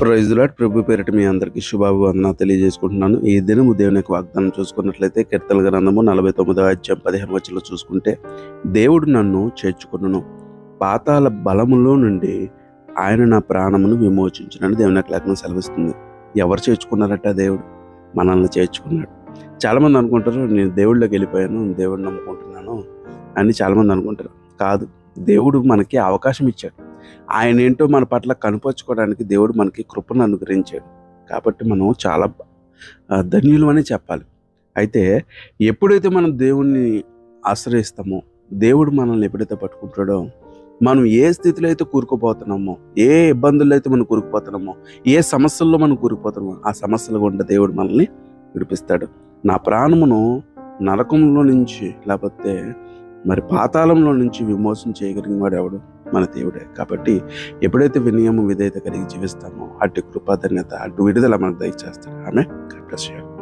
ప్రైజ్లాట్ ప్రభు పేరిట మీ అందరికీ శుభాభివందన తెలియజేసుకుంటున్నాను. ఈ దినము దేవుని యొక్క వాగ్దానం చూసుకున్నట్లయితే కీర్తన గ్రంథము నలభై తొమ్మిదో అధ్యాయం పదిహేను వచ్చలో చూసుకుంటే దేవుడు నన్ను చేర్చుకున్నాను పాతాల బలములో నుండి ఆయన నా ప్రాణమును విమోచించినని. దేవుని యొక్క లేఖనం సెలవిస్తుంది. ఎవరు చేర్చుకున్నారట దేవుడు? మనల్ని చేర్చుకున్నాడు. చాలామంది అనుకుంటారు నేను దేవుళ్ళకి వెళ్ళిపోయాను దేవుడిని నమ్ముకుంటున్నాను అని చాలామంది అనుకుంటారు. కాదు దేవుడు మనకి అవకాశం ఇచ్చాడు. ఆయన ఏంటో మన పట్ల కనుపరుచుకోవడానికి దేవుడు మనకి కృపను అనుగ్రహించాడు. కాబట్టి మనం చాలా ఆ, ధన్యులు అని చెప్పాలి. అయితే ఎప్పుడైతే మనం దేవుణ్ణి ఆశ్రయిస్తామో దేవుడు మనల్ని ఎప్పుడైతే పట్టుకుంటాడో మనం ఏ స్థితిలో అయితే కూరుకుపోతున్నామో ఏ ఇబ్బందుల్లో అయితే మనం కూరుకుపోతున్నామో ఏ సమస్యల్లో మనం కూరుకుపోతున్నామో ఆ సమస్యలు గుండా దేవుడు మనల్ని విడిపిస్తాడు. నా ప్రాణమును నరకంలో నుంచి లేకపోతే మరి పాతాళంలో నుంచి విమోచన చేయగలిగిన వాడు ఎవడు? మన దేవుడే. కాబట్టి ఎప్పుడైతే వినియమం విధేయత కలిగి జీవిస్తామో అటు కృపాధన్యత అటు విడుదల మనకు దయచేస్తాడు. ఆమె God.